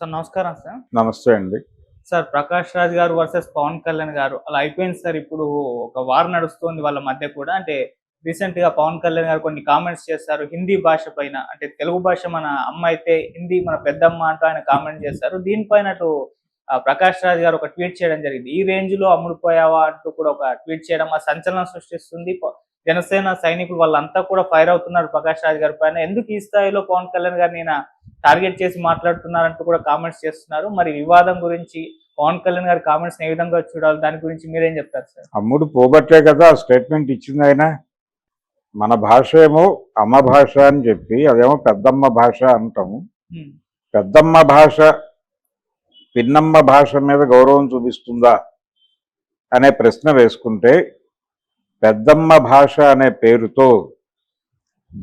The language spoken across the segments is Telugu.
సార్ నమస్కారం సార్. నమస్తే అండి. సార్ ప్రకాష్ రాజ్ గారు వర్సెస్ పవన్ కళ్యాణ్ గారు అలా అయిపోయింది సార్ ఇప్పుడు ఒక వార్ నడుస్తుంది వాళ్ళ మధ్య కూడా. అంటే రీసెంట్గా పవన్ కళ్యాణ్ గారు కొన్ని కామెంట్స్ చేశారు హిందీ భాష పైన. అంటే తెలుగు భాష మన అమ్మ అయితే హిందీ మన పెద్దమ్మ అంటూ ఆయన కామెంట్ చేశారు. దీనిపైన అటు ప్రకాష్ రాజ్ గారు ఒక ట్వీట్ చేయడం జరిగింది. ఈ రేంజ్లో అమ్ముడుపోయావా అంటూ కూడా ఒక ట్వీట్ చేయడం ఆ సంచలనం సృష్టిస్తుంది. జనసేన సైనికులు వాళ్ళంతా కూడా ఫైర్ అవుతున్నారు ప్రకాష్ రాజ్ గారి పైన. ఎందుకు ఈ స్థాయిలో పవన్ కళ్యాణ్ గారిని టార్గెట్ చేసి మాట్లాడుతున్నారంటూ కూడా కామెంట్స్ చేస్తున్నారు. మరి వివాదం గురించి పవన్ కళ్యాణ్ గారి కామెంట్స్ ఏ విధంగా చూడాలి? దాని గురించి మీరేం చెప్తారు సార్? అమ్ముడు పోబట్టే కదా స్టేట్మెంట్ ఇచ్చింది ఆయన. మన భాష ఏమో అమ్మ భాష అని చెప్పి అదేమో పెద్దమ్మ భాష అంటాము పెద్దమ్మ భాష పిన్నమ్మ భాష మీద గౌరవం చూపిస్తుందా అనే ప్రశ్న వేసుకుంటే పెద్దమ్మ భాష అనే పేరుతో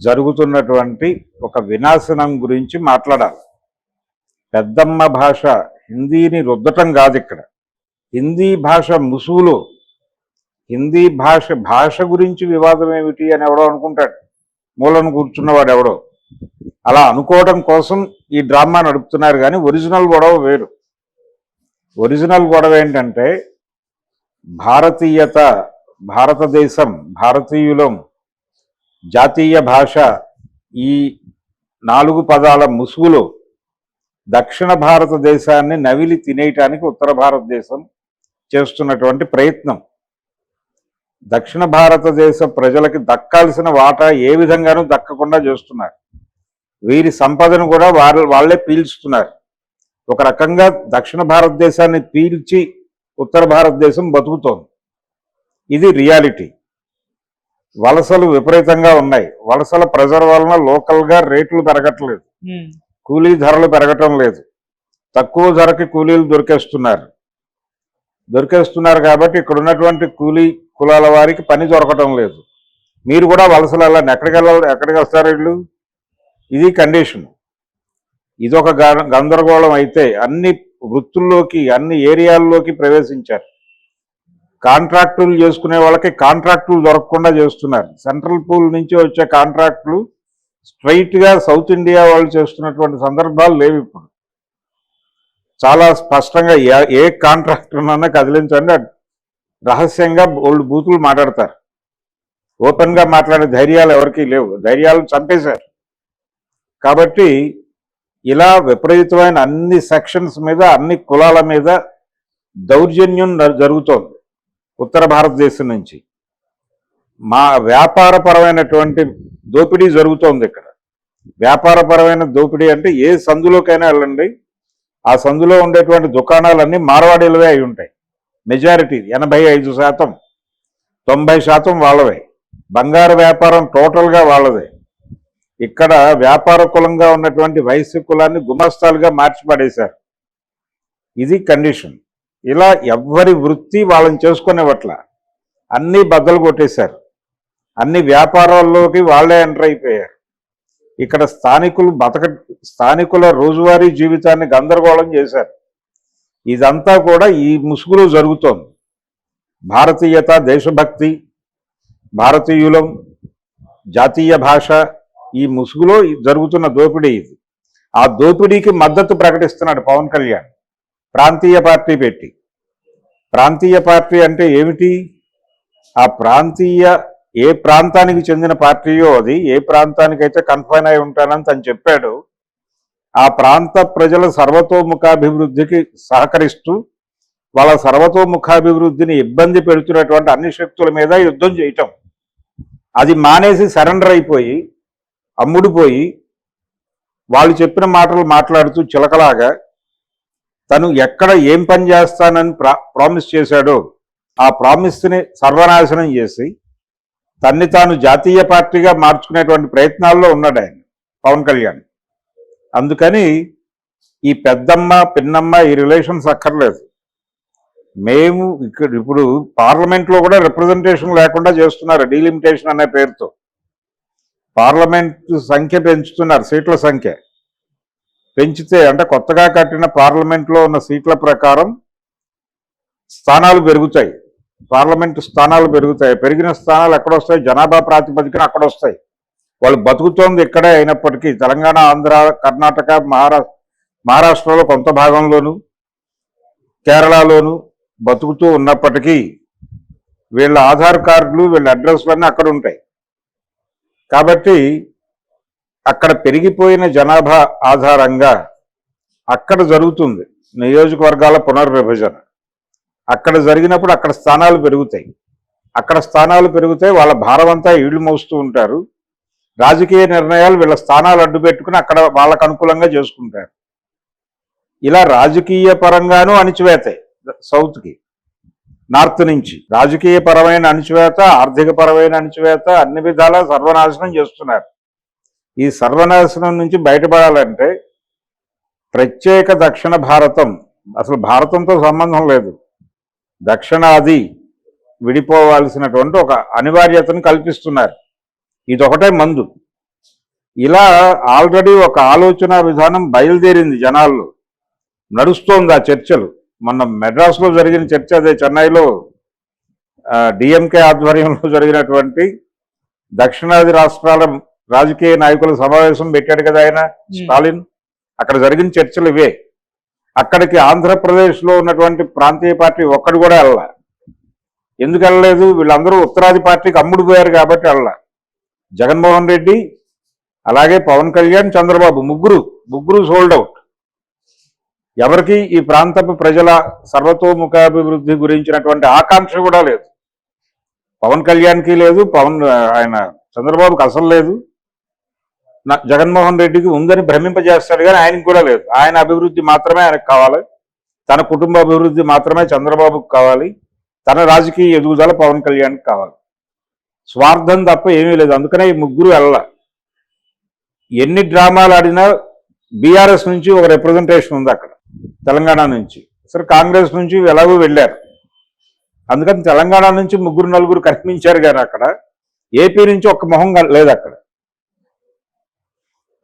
జరుగుతున్నటువంటి ఒక వినాశనం గురించి మాట్లాడాలి. పెద్దమ్మ భాష హిందీని రుద్దటం కాదు ఇక్కడ. హిందీ భాష ముసుగులో హిందీ భాష భాష గురించి వివాదం ఏమిటి అని ఎవడో అనుకుంటాడు. మూలను కూర్చున్నవాడు ఎవడో. అలా అనుకోవడం కోసం ఈ డ్రామా నడుపుతున్నారు కానీ ఒరిజినల్ గొడవ వేరు. ఒరిజినల్ గొడవ ఏంటంటే భారతీయత భారతదేశం భారతీయులం జాతీయ భాష ఈ నాలుగు పదాల ముసుగులో దక్షిణ భారతదేశాన్ని నవిలి తినేయటానికి ఉత్తర భారతదేశం చేస్తున్నటువంటి ప్రయత్నం. దక్షిణ భారతదేశ ప్రజలకి దక్కాల్సిన వాటా ఏ విధంగానూ దక్కకుండా చేస్తున్నారు. వీరి సంపదను కూడా వారు వాళ్ళే పీల్చుతున్నారు. ఒక రకంగా దక్షిణ భారతదేశాన్ని పీల్చి ఉత్తర భారతదేశం బతుకుతోంది. ఇది రియాలిటీ. వలసలు విపరీతంగా ఉన్నాయి. వలసల ప్రెజర్ వలన లోకల్గా రేట్లు పెరగట్లేదు. కూలీ ధరలు పెరగటం లేదు. తక్కువ ధరకి కూలీలు దొరికేస్తున్నారు. దొరికేస్తున్నారు కాబట్టి ఇక్కడ ఉన్నటువంటి కూలీ కులాల వారికి పని దొరకటం లేదు. మీరు కూడా వలసలు వెళ్ళండి. ఎక్కడికి వెళ్ళాలి? ఎక్కడికి వస్తారు వీళ్ళు? ఇది కండిషన్ ఇదొక గందరగోళం అయితే అన్ని వృత్తుల్లోకి అన్ని ఏరియాల్లోకి ప్రవేశించారు. కాంట్రాక్టులు చేసుకునే వాళ్ళకి కాంట్రాక్టులు దొరకకుండా చేస్తున్నారు. సెంట్రల్ పూల్ నుంచి వచ్చే కాంట్రాక్టులు స్ట్రైట్గా సౌత్ ఇండియా వాళ్ళు చేస్తున్నటువంటి సందర్భాలు లేవు ఇప్పుడు. చాలా స్పష్టంగా ఏ- ఏ కాంట్రాక్టర్నన్నా కదిలించండి రహస్యంగా ఓల్డ్ బూతులు మాట్లాడతారు. ఓపెన్గా మాట్లాడే ధైర్యాలు ఎవరికీ లేవు. ధైర్యాలు చంపేశారు. కాబట్టి ఇలా విపరీతమైన అన్ని సెక్షన్స్ మీద అన్ని కులాల మీద దౌర్జన్యం జరుగుతోంది. ఉత్తర భారతదేశం నుంచి. మా వ్యాపారపరమైనటువంటి దోపిడీ జరుగుతోంది ఇక్కడ. వ్యాపారపరమైన దోపిడీ అంటే ఏ సందులోకైనా వెళ్ళండి. ఆ సందులో ఉండేటువంటి దుకాణాలన్నీ మార్వాడీలవే అయి ఉంటాయి. మెజారిటీ ఎనభై ఐదు శాతం. తొంభై శాతం వాళ్ళవే. బంగారు వ్యాపారం టోటల్గా వాళ్ళదే. ఇక్కడ వ్యాపార కులంగా ఉన్నటువంటి వైశ్య కులాన్ని గుమస్తాలుగా మార్చి పడేశారు ఇది కండిషన్. ఇలా ఎవ్వరి వృత్తి వాళ్ళని చేసుకునేవట్ల. అన్నీ బద్దలు కొట్టేశారు. అన్ని వ్యాపారాల్లోకి వాళ్ళే ఎంటర్ అయిపోయారు. ఇక్కడ స్థానికులు బతక స్థానికుల రోజువారీ జీవితాన్ని గందరగోళం చేశారు. ఇదంతా కూడా ఈ ముసుగులో జరుగుతోంది. భారతీయత దేశభక్తి భారతీయులం జాతీయ భాష ఈ ముసుగులో జరుగుతున్న దోపిడీ ఇది. ఆ దోపిడీకి మద్దతు ప్రకటిస్తున్నాడు పవన్ కళ్యాణ్. ప్రాంతీయ పార్టీ పెట్టి. ప్రాంతీయ పార్టీ అంటే ఏమిటి? ఆ ప్రాంతీయ ఏ ప్రాంతానికి చెందిన పార్టీయో అది ఏ ప్రాంతానికైతే కన్ఫైన్ అయి ఉంటానని తను చెప్పాడు ఆ ప్రాంత ప్రజల సర్వతోముఖాభివృద్ధికి సహకరిస్తూ వాళ్ళ సర్వతోముఖాభివృద్ధిని ఇబ్బంది పెడుతున్నటువంటి అన్ని శక్తుల మీద యుద్ధం చేయటం. అది మానేసి సరెండర్ అయిపోయి అమ్ముడుపోయి వాళ్ళు చెప్పిన మాటలు మాట్లాడుతూ చిలకలాగా తను ఎక్కడ ఏం పని చేస్తానని ప్రా ప్రామిస్ చేశాడో ఆ ప్రామిస్ని సర్వనాశనం చేసి తన్ని తాను జాతీయ పార్టీగా మార్చుకునేటువంటి ప్రయత్నాల్లో ఉన్నాడు ఆయన పవన్ కళ్యాణ్. అందుకని ఈ పెద్దమ్మ పిన్నమ్మ ఈ రిలేషన్స్ అక్కర్లేదు. మేము ఇక్కడ ఇప్పుడు పార్లమెంట్లో కూడా రిప్రజెంటేషన్ లేకుండా చేస్తున్నారు డీలిమిటేషన్ అనే పేరుతో. పార్లమెంట్ సంఖ్య పెంచుతున్నారు సీట్ల సంఖ్య. పెంచితే అంటే కొత్తగా కట్టిన పార్లమెంట్లో ఉన్న సీట్ల ప్రకారం స్థానాలు పెరుగుతాయి. పార్లమెంటు స్థానాలు పెరుగుతాయి. పెరిగిన స్థానాలు ఎక్కడ వస్తాయి? జనాభా ప్రాతిపదికన అక్కడ వస్తాయి. వాళ్ళు బతుకుతోంది ఇక్కడే అయినప్పటికీ తెలంగాణ ఆంధ్ర కర్ణాటక మహారాష్ట్ర మహారాష్ట్రలో కొంత భాగంలోను కేరళలోను బతుకుతూ ఉన్నప్పటికీ వీళ్ళ ఆధార్ కార్డులు వీళ్ళ అడ్రస్లన్నీ అక్కడ ఉంటాయి. కాబట్టి అక్కడ పెరిగిపోయిన జనాభా ఆధారంగా అక్కడ జరుగుతుంది నియోజకవర్గాల పునర్విభజన. అక్కడ జరిగినప్పుడు అక్కడ స్థానాలు పెరుగుతాయి. అక్కడ స్థానాలు పెరుగుతాయి వాళ్ళ భారం అంతా ఈళ్ళు మోస్తూ ఉంటారు. రాజకీయ నిర్ణయాలు వీళ్ళ స్థానాలు అడ్డు పెట్టుకుని అక్కడ వాళ్ళకు అనుకూలంగా చేసుకుంటారు. ఇలా రాజకీయ పరంగానూ అణిచివేతాయి సౌత్కి నార్త్ నుంచి. రాజకీయ పరమైన అణిచివేత ఆర్థిక పరమైన అణిచివేత అన్ని విధాలా సర్వనాశనం చేస్తున్నారు. ఈ సర్వనాశనం నుంచి బయటపడాలంటే ప్రత్యేక దక్షిణ భారతం అసలు భారతంతో సంబంధం లేదు. దక్షిణాది విడిపోవాల్సినటువంటి ఒక అనివార్యతను కల్పిస్తున్నారు. ఇదొకటే మందు. ఇలా ఆల్రెడీ ఒక ఆలోచన విధానం బయలుదేరింది జనాల్లో. నడుస్తోంది ఆ చర్చలు. మొన్న మెడ్రాస్లో జరిగిన చర్చ అదే చెన్నైలో డిఎంకే ఆధ్వర్యంలో జరిగినటువంటి దక్షిణాది రాష్ట్రాల రాజకీయ నాయకుల సమావేశం పెట్టాడు కదా ఆయన స్టాలిన్. అక్కడ జరిగిన చర్చలు ఇవే. అక్కడికి ఆంధ్రప్రదేశ్లో ఉన్నటువంటి ప్రాంతీయ పార్టీ ఒక్కడు కూడా వెళ్ళ. ఎందుకు వెళ్ళలేదు? వీళ్ళందరూ ఉత్తరాది పార్టీకి అమ్ముడు పోయారు కాబట్టి వెళ్ళ. జగన్మోహన్ రెడ్డి అలాగే పవన్ కళ్యాణ్ చంద్రబాబు ముగ్గురు ముగ్గురు సోల్డ్ అవుట్ ఎవరికి ఈ ప్రాంతపు ప్రజల సర్వతోముఖాభివృద్ధి గురించినటువంటి ఆకాంక్ష కూడా లేదు. పవన్ కళ్యాణ్కి లేదు పవన్ ఆయన చంద్రబాబుకి అసలు లేదు. జగన్మోహన్ రెడ్డికి ఉందని భ్రమింపజేస్తాడు కానీ ఆయనకు కూడా లేదు. ఆయన అభివృద్ధి మాత్రమే ఆయనకు కావాలి. తన కుటుంబ అభివృద్ధి మాత్రమే చంద్రబాబుకు కావాలి. తన రాజకీయ ఎదుగుదల పవన్ కళ్యాణ్కి కావాలి. స్వార్థం తప్ప ఏమీ లేదు. అందుకనే ఈ ముగ్గురు వెళ్ళ ఎన్ని డ్రామాలు ఆడినా బీఆర్ఎస్ నుంచి ఒక రిప్రజెంటేషన్ ఉంది అక్కడ తెలంగాణ నుంచి. సరే కాంగ్రెస్ నుంచి ఎలాగో వెళ్ళారు. అందుకని తెలంగాణ నుంచి ముగ్గురు నలుగురు కనిపించారు కానీ అక్కడ. ఏపీ నుంచి ఒక్క మొహం లేదు అక్కడ.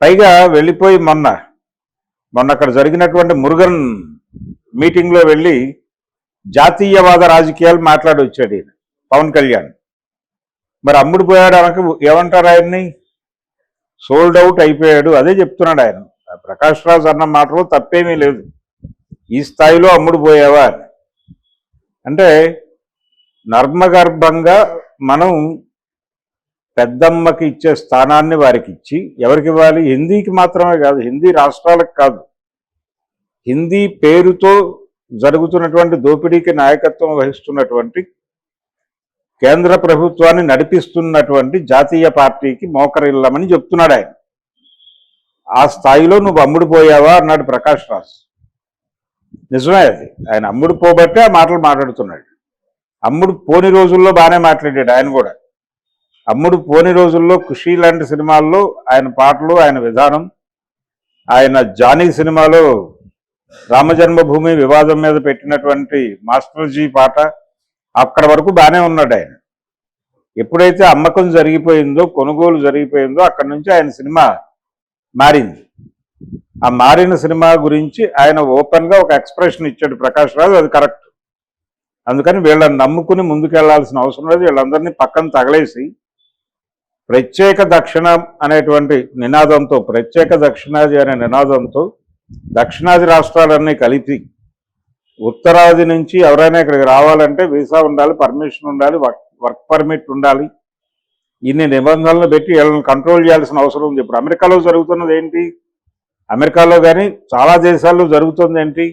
పైగా వెళ్ళిపోయి మొన్న మొన్న అక్కడ జరిగినటువంటి మురుగన్ మీటింగ్లో వెళ్ళి జాతీయవాద రాజకీయాలు మాట్లాడి వచ్చాడు ఈయన పవన్ కళ్యాణ్. మరి అమ్ముడు పోయాడు అనక ఏమంటారు ఆయన్ని? సోల్డ్ అవుట్ అయిపోయాడు అదే చెప్తున్నాడు ఆయన. ప్రకాష్ రాజ్ అన్న మాటలో తప్పేమీ లేదు. ఈ స్థాయిలో అమ్ముడు పోయావా అంటే నర్మగర్భంగా మనం పెద్దమ్మకి ఇచ్చే స్థానాన్ని వారికి ఇచ్చి ఎవరికి ఇవ్వాలి? హిందీకి మాత్రమే కాదు హిందీ రాష్ట్రాలకు కాదు. హిందీ పేరుతో జరుగుతున్నటువంటి దోపిడీకి నాయకత్వం వహిస్తున్నటువంటి కేంద్ర ప్రభుత్వాన్ని నడిపిస్తున్నటువంటి జాతీయ పార్టీకి మోకరిల్లమని చెప్తున్నాడు ఆయన. ఆ స్థాయిలో నువ్వు అమ్ముడు పోయావా? అన్నాడు ప్రకాష్ రాజ్. నిజమే అది. ఆయన అమ్ముడు పోబట్టే ఆ మాటలు మాట్లాడుతున్నాడు. అమ్ముడు పోని రోజుల్లో బాగానే మాట్లాడాడు ఆయన కూడా. అమ్ముడు పోని రోజుల్లో ఖుషీ లాంటి సినిమాల్లో ఆయన పాటలు ఆయన విధానం ఆయన జానీ సినిమాలో రామజన్మభూమి వివాదం మీద పెట్టినటువంటి మాస్టర్జీ పాట అక్కడ వరకు బాగానే ఉన్నాడు ఆయన. ఎప్పుడైతే అమ్మకం జరిగిపోయిందో కొనుగోలు జరిగిపోయిందో అక్కడి నుంచి ఆయన సినిమా మారింది. ఆ మారిన సినిమా గురించి ఆయన ఓపెన్గా ఒక ఎక్స్ప్రెషన్ ఇచ్చాడు ప్రకాష్ రాజు అది కరెక్ట్. అందుకని వీళ్ళని నమ్ముకుని ముందుకెళ్ళాల్సిన అవసరం లేదు వీళ్ళందరినీ పక్కన తగలేసి ప్రత్యేక దక్షిణ అనేటువంటి నినాదంతో ప్రత్యేక దక్షిణాది అనే నినాదంతో దక్షిణాది రాష్ట్రాలన్నీ కలిపి ఉత్తరాది నుంచి ఎవరైనా ఇక్కడికి రావాలంటే వీసా ఉండాలి పర్మిషన్ ఉండాలి వర్క్ వర్క్ పర్మిట్ ఉండాలి. ఇన్ని నిబంధనలు పెట్టి వీళ్ళని కంట్రోల్ చేయాల్సిన అవసరం ఉంది. ఇప్పుడు అమెరికాలో జరుగుతున్నది ఏంటి? అమెరికాలో కానీ చాలా దేశాల్లో జరుగుతుంది ఏంటి?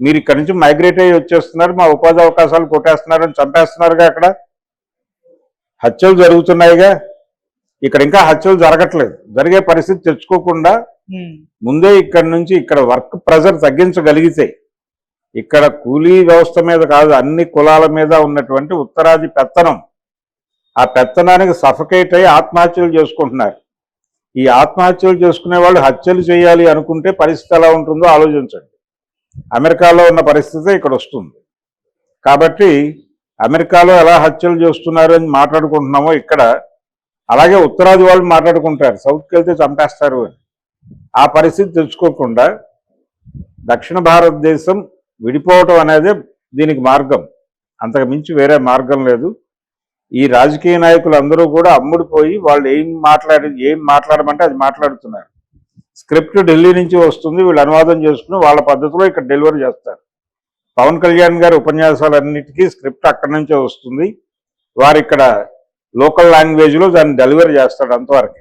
మీరు ఇక్కడి నుంచి మైగ్రేట్ అయ్యి వచ్చేస్తున్నారు మా ఉపాధి అవకాశాలు కొట్టేస్తున్నారని చంపేస్తున్నారుగా అక్కడ? హత్యలు జరుగుతున్నాయిగా? ఇక్కడ ఇంకా హత్యలు జరగట్లేదు. జరిగే పరిస్థితి తెచ్చుకోకుండా ఉమ్, ముందే ఇక్కడ నుంచి ఇక్కడ వర్క్ ప్రెజర్ తగ్గించగలిగితే ఇక్కడ కూలీ వ్యవస్థ మీద కాదు అన్ని కులాల మీద ఉన్నటువంటి ఉత్తరాది పెత్తనం. ఆ పెత్తనానికి సఫకేట్ అయ్యి ఆత్మహత్యలు చేసుకుంటున్నారు. ఈ ఆత్మహత్యలు చేసుకునే వాళ్ళు హత్యలు చేయాలి అనుకుంటే పరిస్థితి ఎలా ఉంటుందో ఆలోచించండి. అమెరికాలో ఉన్న పరిస్థితి ఇక్కడ వస్తుంది. కాబట్టి అమెరికాలో ఎలా హత్యలు చేస్తున్నారు అని మాట్లాడుకుంటున్నామో ఇక్కడ అలాగే ఉత్తరాది వాళ్ళు మాట్లాడుకుంటారు. సౌత్కి వెళ్తే చంపేస్తారు అని. ఆ పరిస్థితి తెచ్చుకోకుండా దక్షిణ భారతదేశం విడిపోవటం అనేది దీనికి మార్గం. అంతకు మించి వేరే మార్గం లేదు. ఈ రాజకీయ నాయకులు అందరూ కూడా అమ్ముడిపోయి వాళ్ళు ఏం మాట్లాడి ఏం మాట్లాడమంటే అది మాట్లాడుతున్నారు. స్క్రిప్ట్ ఢిల్లీ నుంచి వస్తుంది వీళ్ళు అనువాదం చేసుకుని వాళ్ళ పద్ధతిలో ఇక్కడ డెలివరీ చేస్తారు. పవన్ కళ్యాణ్ గారి ఉపన్యాసాలన్నిటికీ స్క్రిప్ట్ అక్కడి నుంచే వస్తుంది. వారు ఇక్కడ లోకల్ లాంగ్వేజ్లో దాన్ని డెలివరీ చేస్తాడు అంతవరకు.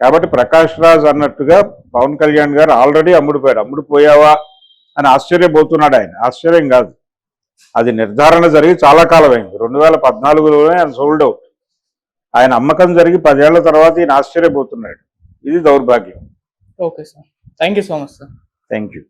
కాబట్టి ప్రకాష్ రాజ్ అన్నట్టుగా పవన్ కళ్యాణ్ గారు ఆల్రెడీ అమ్ముడుపోయాడు. అమ్ముడుపోయావా అని ఆశ్చర్యపోతున్నాడు ఆయన. ఆశ్చర్యం కాదు. అది నిర్ధారణ జరిగి చాలా కాలం అయింది రెండు వేల పద్నాలుగులోనే ఆయన సోల్డ్ అవుట్ ఆయన అమ్మకం జరిగి పదేళ్ళ తర్వాత ఈయన ఆశ్చర్యపోతున్నాడు. ఇది దౌర్భాగ్యం. Okay sir thank you so much sir thank you